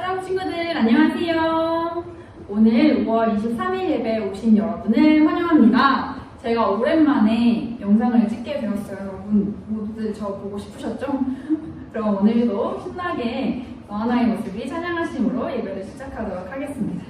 사랑 친구들 안녕하세요. 오늘 5월 23일 예배에 오신 여러분을 환영합니다. 제가 오랜만에 영상을 찍게 되었어요. 여러분 모두들 저 보고 싶으셨죠? 그럼 오늘도 신나게 너 하나의 모습이 찬양하심으로 예배를 시작하도록 하겠습니다.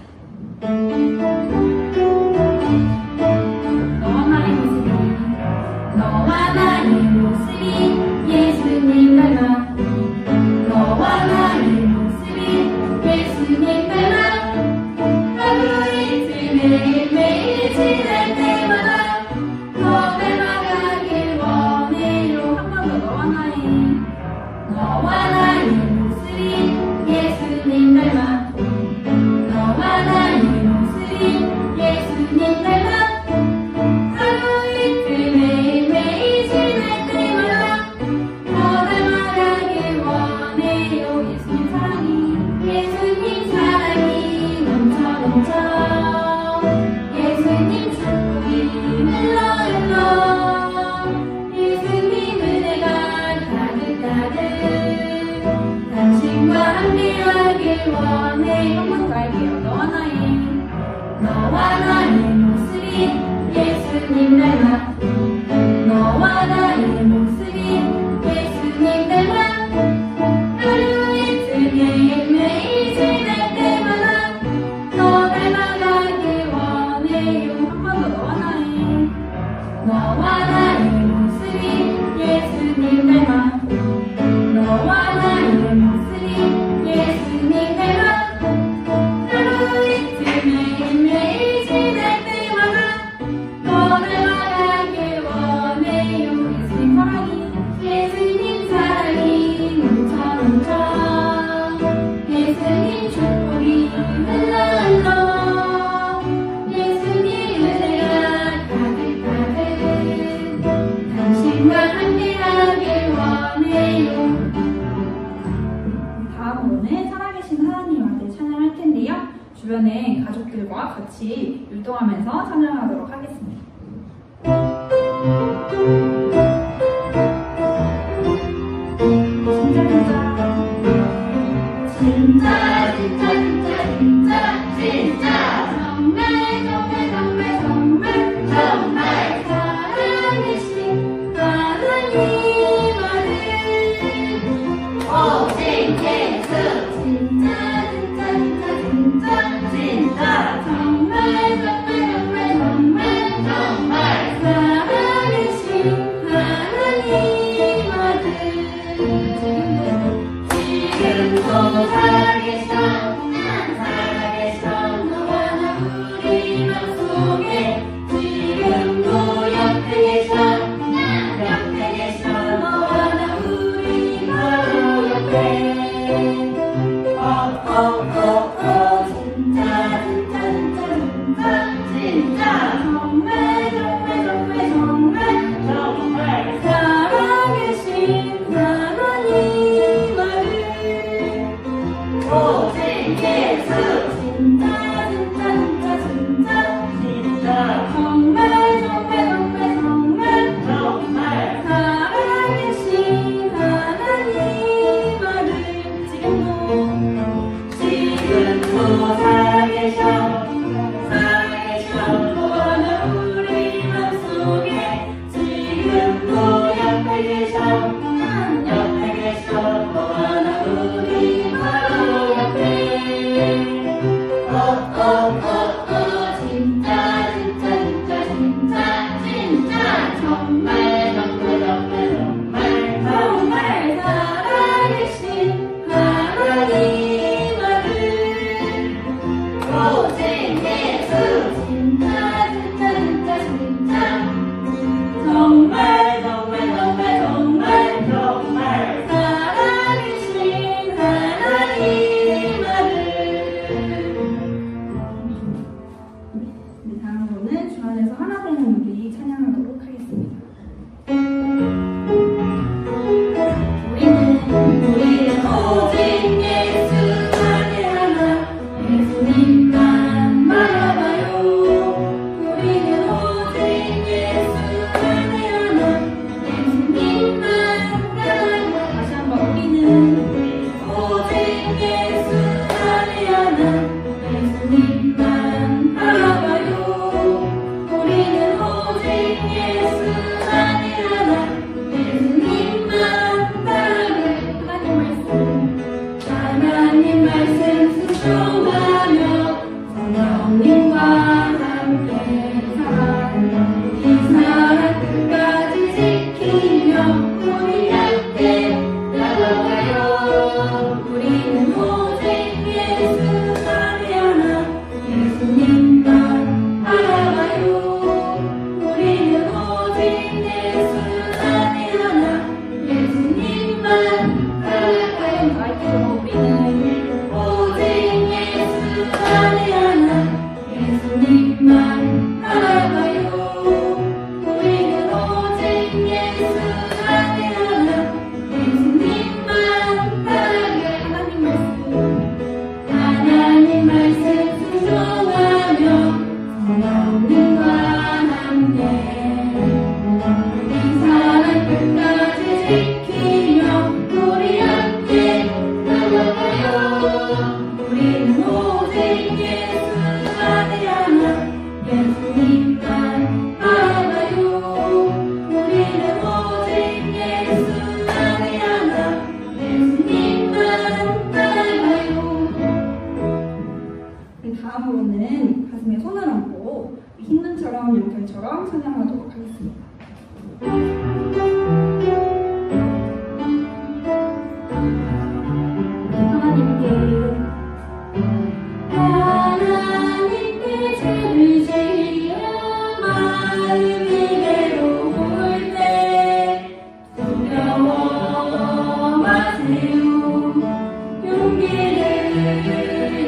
in my senses, show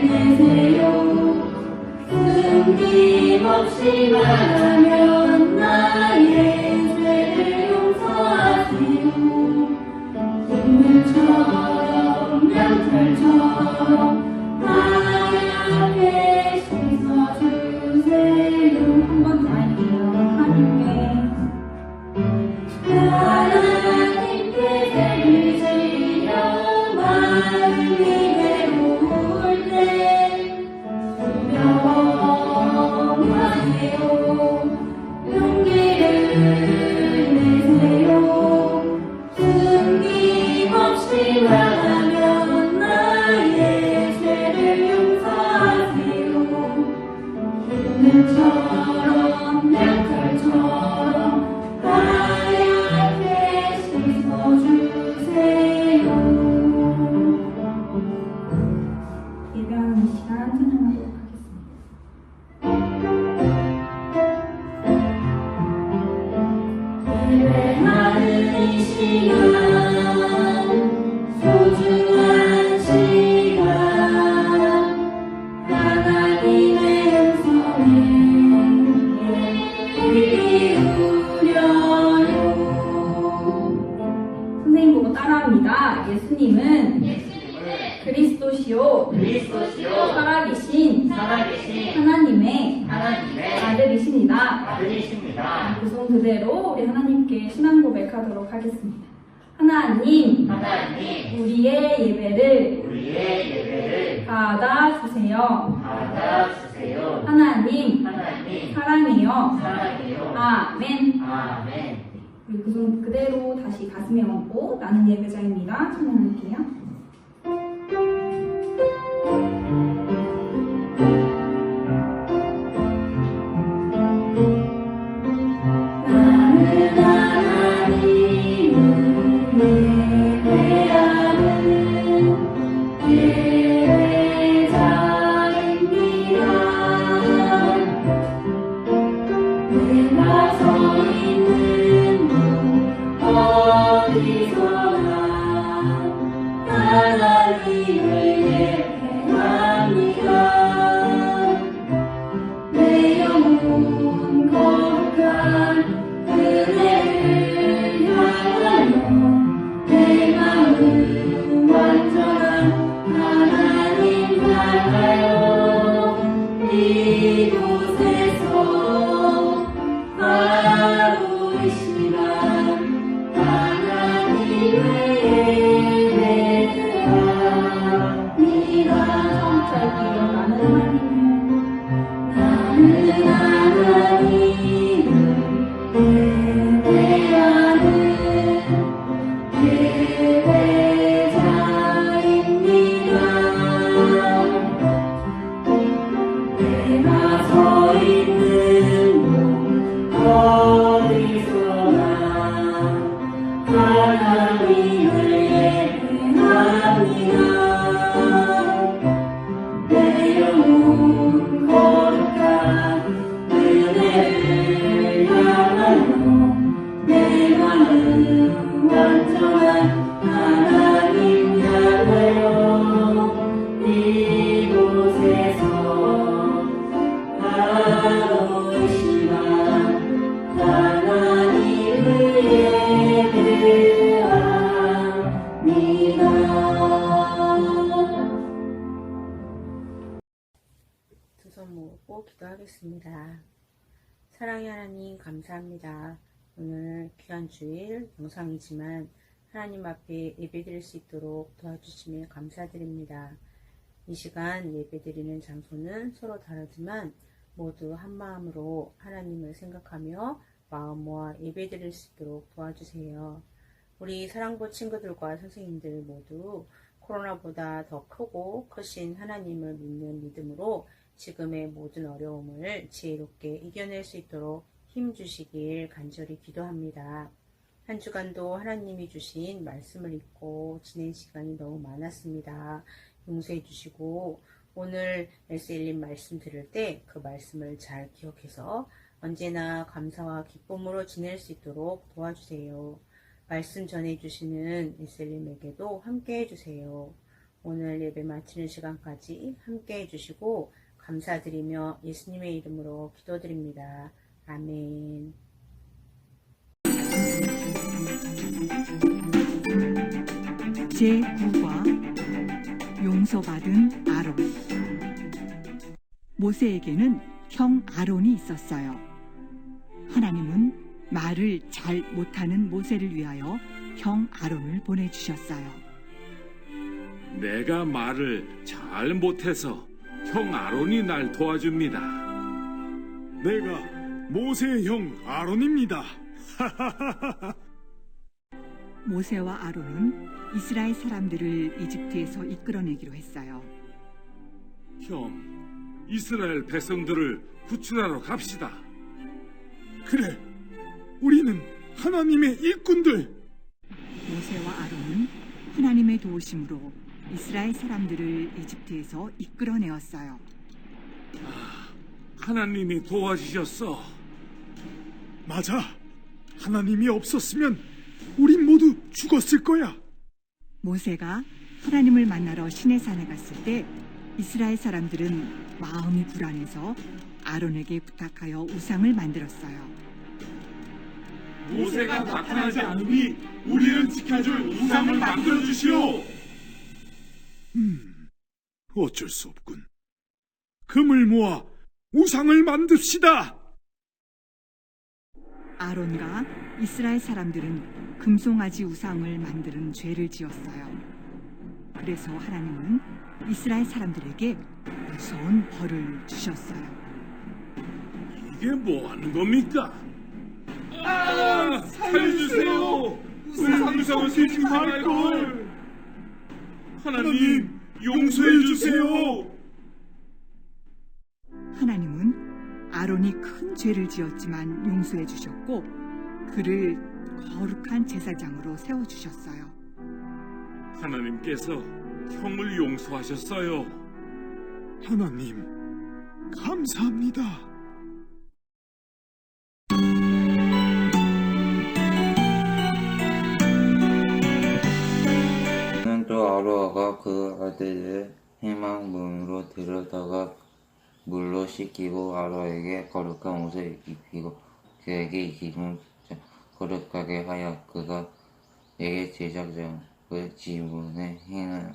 내세요. 숨김없이 말하면 나의 받아주세요. 받아주세요. 하나님, 하나님 사랑해요. 사랑해요. 아멘. 아멘. 우리 그성 그대로 다시 가슴에 얹고 나는 예배자입니다. 찬양할게요. 영상이지만 하나님 앞에 예배드릴 수 있도록 도와주시며 감사드립니다. 이 시간 예배드리는 장소는 서로 다르지만 모두 한 마음으로 하나님을 생각하며 마음 모아 예배드릴 수 있도록 도와주세요. 우리 사랑부 친구들과 선생님들 모두 코로나보다 더 크고 크신 하나님을 믿는 믿음으로 지금의 모든 어려움을 지혜롭게 이겨낼 수 있도록 힘 주시길 간절히 기도합니다. 한 주간도 하나님이 주신 말씀을 읽고 지낸 시간이 너무 많았습니다. 용서해 주시고 오늘 에셀린 말씀 들을 때 그 말씀을 잘 기억해서 언제나 감사와 기쁨으로 지낼 수 있도록 도와주세요. 말씀 전해주시는 에셀림에게도 함께 해 주세요. 오늘 예배 마치는 시간까지 함께 해 주시고 감사드리며 예수님의 이름으로 기도드립니다. 아멘. 제9과 용서받은 아론 모세에게는 형 아론이 있었어요. 하나님은 말을 잘 못하는 모세를 위하여 형 아론을 보내주셨어요. 내가 말을 잘 못해서 형 아론이 날 도와줍니다. 내가 모세의 형 아론입니다. 모세와 아론은 이스라엘 사람들을 이집트에서 이끌어내기로 했어요. 형, 이스라엘 백성들을 구출하러 갑시다. 그래, 우리는 하나님의 일꾼들. 모세와 아론은 하나님의 도우심으로 이스라엘 사람들을 이집트에서 이끌어내었어요. 하나님이 도와주셨어. 맞아. 하나님이 없었으면 우린 모두 죽었을 거야. 모세가 하나님을 만나러 시내산에 갔을 때 이스라엘 사람들은 마음이 불안해서 아론에게 부탁하여 우상을 만들었어요. 모세가 나타나지 않으니 우리를 지켜줄 우상을 만들어 주시오. 음, 어쩔 수 없군. 금을 모아 우상을 만듭시다. 아론과 이스라엘 사람들은 금송아지 우상을 만드는 죄를 지었어요. 그래서 하나님은 이스라엘 사람들에게 무서운 벌을 주셨어요. 이게 뭐 하는 겁니까? 아, 살려주세요. 우상을 쓰지 말 걸. 하나님 용서해 주세요. 하나님은 아론이 큰 죄를 지었지만 용서해 주셨고 그를 거룩한 제사장으로 세워 주셨어요. 하나님께서 형을 용서하셨어요. 하나님, 감사합니다. 또 아로아가 그 아들을 희망문으로 데려다가 물로 씻기고 아로에게 거룩한 옷을 입히고 그에게 기름 거룩하게 하여 그가 내게 제작장을 지문에 행하-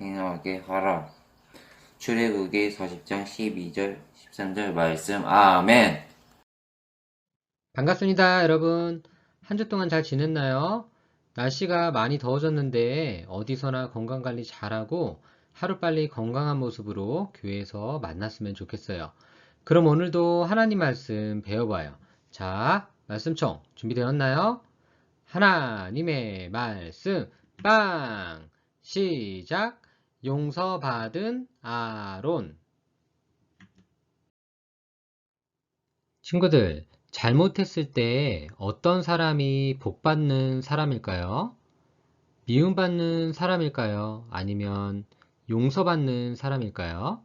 행하게 하라. 출애굽기 40장 12절 13절 말씀 아멘. 반갑습니다, 여러분. 한 주 동안 잘 지냈나요? 날씨가 많이 더워졌는데 어디서나 건강 관리 잘하고 하루빨리 건강한 모습으로 교회에서 만났으면 좋겠어요. 그럼 오늘도 하나님 말씀 배워봐요. 자, 말씀총 준비되었나요? 하나님의 말씀 빵! 시작! 용서받은 아론 친구들, 잘못했을 때 어떤 사람이 복받는 사람일까요? 미움받는 사람일까요? 아니면 용서받는 사람일까요?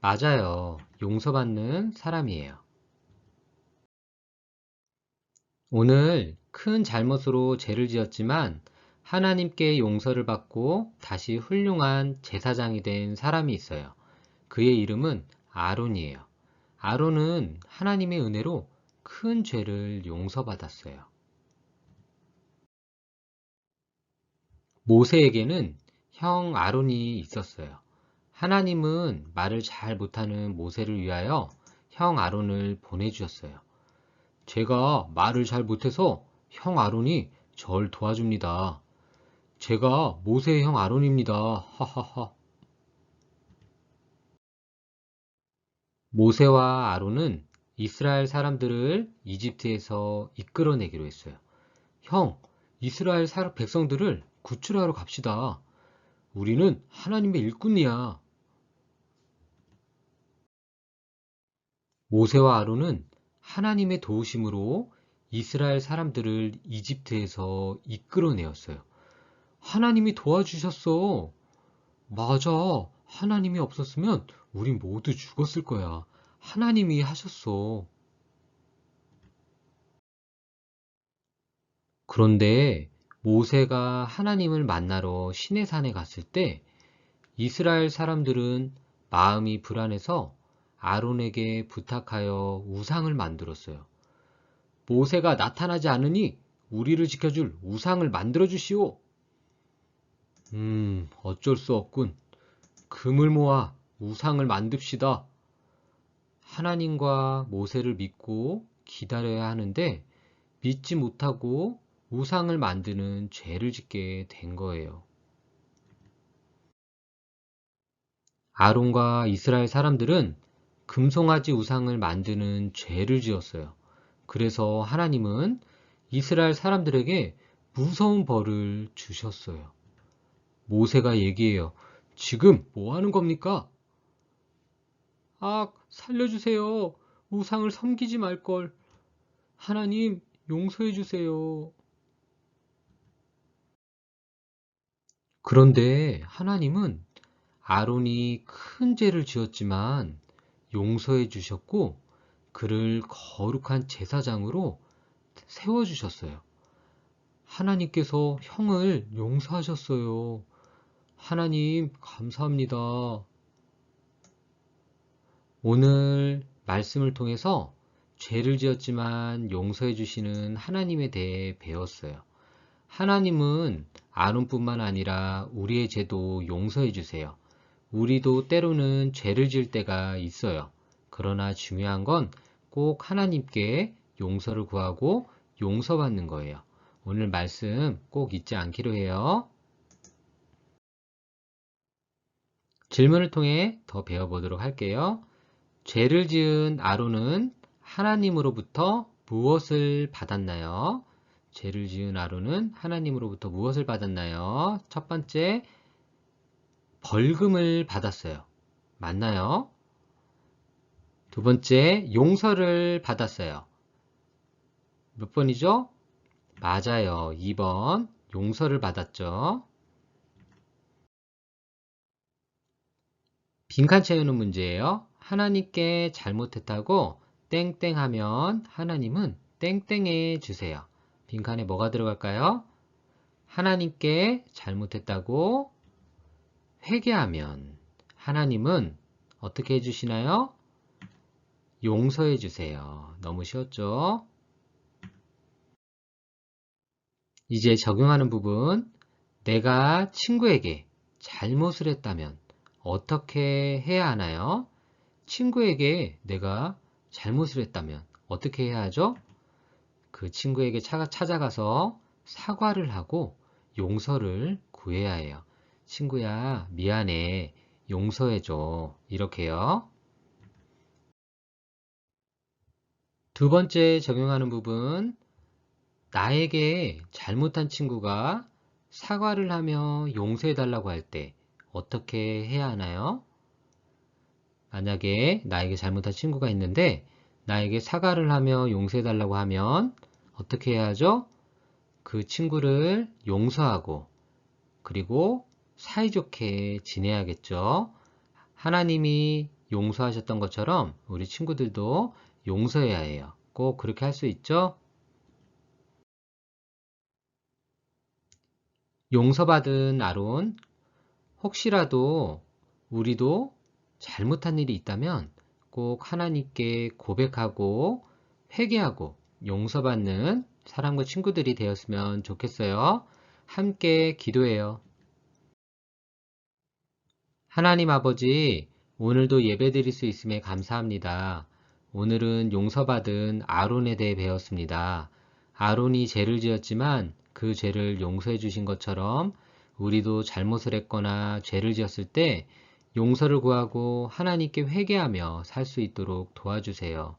맞아요. 용서받는 사람이에요. 오늘 큰 잘못으로 죄를 지었지만 하나님께 용서를 받고 다시 훌륭한 제사장이 된 사람이 있어요. 그의 이름은 아론이에요. 아론은 하나님의 은혜로 큰 죄를 용서받았어요. 모세에게는 형 아론이 있었어요. 하나님은 말을 잘 못하는 모세를 위하여 형 아론을 보내주셨어요. 제가 말을 잘 못해서 형 아론이 절 도와줍니다. 제가 모세의 형 아론입니다. 하하하. 모세와 아론은 이스라엘 사람들을 이집트에서 이끌어내기로 했어요. 형, 이스라엘 사- 백성들을 구출하러 갑시다. 우리는 하나님의 일꾼이야. 모세와 아론은 하나님의 도우심으로 이스라엘 사람들을 이집트에서 이끌어내었어요. 하나님이 도와주셨어. 맞아. 하나님이 없었으면 우린 모두 죽었을 거야. 하나님이 하셨어. 그런데 모세가 하나님을 만나러 시내산에 갔을 때 이스라엘 사람들은 마음이 불안해서 아론에게 부탁하여 우상을 만들었어요. 모세가 나타나지 않으니 우리를 지켜줄 우상을 만들어 주시오. 음, 어쩔 수 없군. 금을 모아 우상을 만듭시다. 하나님과 모세를 믿고 기다려야 하는데 믿지 못하고 우상을 만드는 죄를 짓게 된 거예요. 아론과 이스라엘 사람들은 금송아지 우상을 만드는 죄를 지었어요. 그래서 하나님은 이스라엘 사람들에게 무서운 벌을 주셨어요. 모세가 얘기해요. 지금 뭐 하는 겁니까? 아, 살려주세요. 우상을 섬기지 말걸. 하나님, 용서해 주세요. 그런데 하나님은 아론이 큰 죄를 지었지만 용서해 주셨고 그를 거룩한 제사장으로 세워 주셨어요. 하나님께서 형을 용서하셨어요. 하나님 감사합니다. 오늘 말씀을 통해서 죄를 지었지만 용서해 주시는 하나님에 대해 배웠어요. 하나님은 아론뿐만 아니라 우리의 죄도 용서해 주세요. 우리도 때로는 죄를 지을 때가 있어요. 그러나 중요한 건 꼭 하나님께 용서를 구하고 용서받는 거예요. 오늘 말씀 꼭 잊지 않기로 해요. 질문을 통해 더 배워보도록 할게요. 죄를 지은 아론은 하나님으로부터 무엇을 받았나요? 죄를 지은 아론은 하나님으로부터 무엇을 받았나요? 첫 번째, 벌금을 받았어요. 맞나요? 두 번째, 용서를 받았어요. 몇 번이죠? 맞아요. 2번, 용서를 받았죠. 빈칸 채우는 문제예요. 하나님께 잘못했다고 땡땡 하면 하나님은 땡땡해 주세요. 빈칸에 뭐가 들어갈까요? 하나님께 잘못했다고 회개하면 하나님은 어떻게 해주시나요? 용서해 주세요. 너무 쉬웠죠? 이제 적용하는 부분. 내가 친구에게 잘못을 했다면 어떻게 해야 하나요? 친구에게 내가 잘못을 했다면 어떻게 해야 하죠? 그 친구에게 찾아가서 사과를 하고 용서를 구해야 해요. 친구야, 미안해. 용서해줘. 이렇게요. 두 번째 적용하는 부분. 나에게 잘못한 친구가 사과를 하며 용서해달라고 할 때 어떻게 해야 하나요? 만약에 나에게 잘못한 친구가 있는데 나에게 사과를 하며 용서해달라고 하면 어떻게 해야 하죠? 그 친구를 용서하고 그리고 사이좋게 지내야겠죠. 하나님이 용서하셨던 것처럼 우리 친구들도 용서해야 해요. 꼭 그렇게 할 수 있죠? 용서받은 아론, 혹시라도 우리도 잘못한 일이 있다면 꼭 하나님께 고백하고 회개하고 용서받는 사람과 친구들이 되었으면 좋겠어요. 함께 기도해요. 하나님 아버지, 오늘도 예배 드릴 수 있음에 감사합니다. 오늘은 용서받은 아론에 대해 배웠습니다. 아론이 죄를 지었지만 그 죄를 용서해 주신 것처럼 우리도 잘못을 했거나 죄를 지었을 때 용서를 구하고 하나님께 회개하며 살 수 있도록 도와주세요.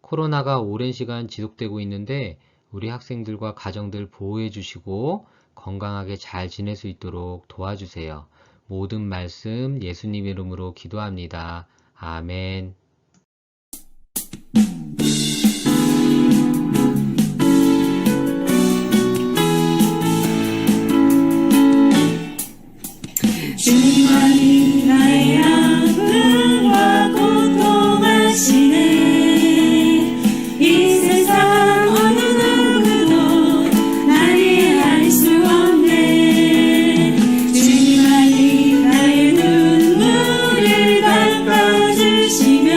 코로나가 오랜 시간 지속되고 있는데 우리 학생들과 가정들 보호해 주시고 건강하게 잘 지낼 수 있도록 도와주세요. 모든 말씀 예수님 이름으로 기도합니다. 아멘. Тебя.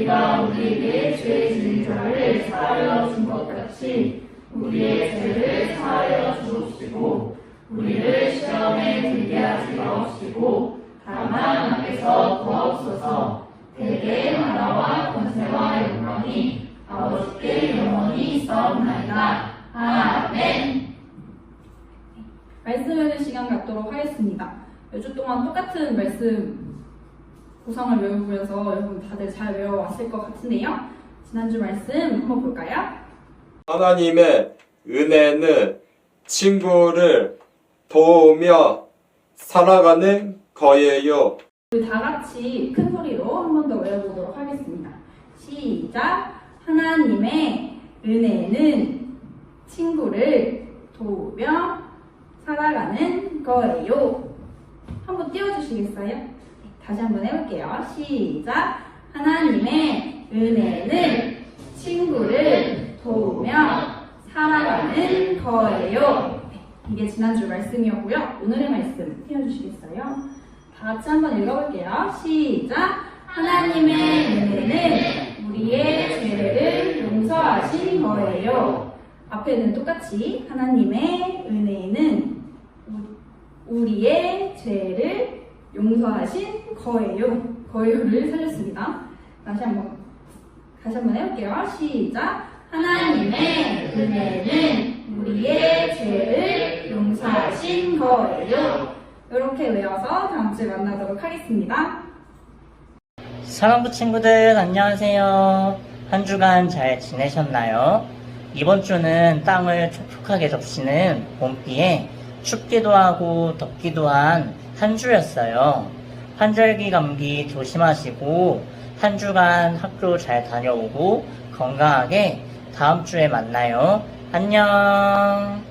우리가 우리에게 죄 지은 자를 사하여 준 것 같이 우리의 죄를 사하여 주옵시고 우리를 시험에 들게 하지 마옵시고 다만 앞에서 구하옵소서 대개 나라와 권세와 영광이 아버지께 영원히 있사옵나이다. 아멘 말씀 읽는 시간 갖도록 하겠습니다. 몇주 동안 똑같은 말씀 구성을 외우면서 여러분 다들 잘 외워왔을 것 같은데요. 지난주 말씀 한번 볼까요? 하나님의 은혜는 친구를 도우며 살아가는 거예요. 우리 다 같이 큰 소리로 한 번 더 외워보도록 하겠습니다. 시작. 하나님의 은혜는 친구를 도우며 살아가는 거예요. 한번 띄워주시겠어요? 네, 다시 한번 해볼게요. 시작. 하나님의 은혜는 친구를 도우며 살아가는 거예요. 네, 이게 지난주 말씀이었고요. 오늘의 말씀 띄워주시겠어요? 다 같이 한번 읽어볼게요. 시작. 하나님의 은혜는 우리의 죄를 용서하신 거예요. 앞에는 똑같이 하나님의 은혜는 우- 우리의 죄를 용서하신 거예요. 거예요를 살렸습니다. 다시 한번 다시 한번 해볼게요. 시작. 하나님의 은혜는 우리의 죄를 용서하신 거예요. 이렇게 외워서 다음 주에 만나도록 하겠습니다. 사랑부 친구들 안녕하세요. 한 주간 잘 지내셨나요? 이번 주는 땅을 촉촉하게 적시는 봄비에 춥기도 하고 덥기도 한 한 주였어요. 환절기 감기 조심하시고 한 주간 학교 잘 다녀오고 건강하게 다음 주에 만나요. 안녕.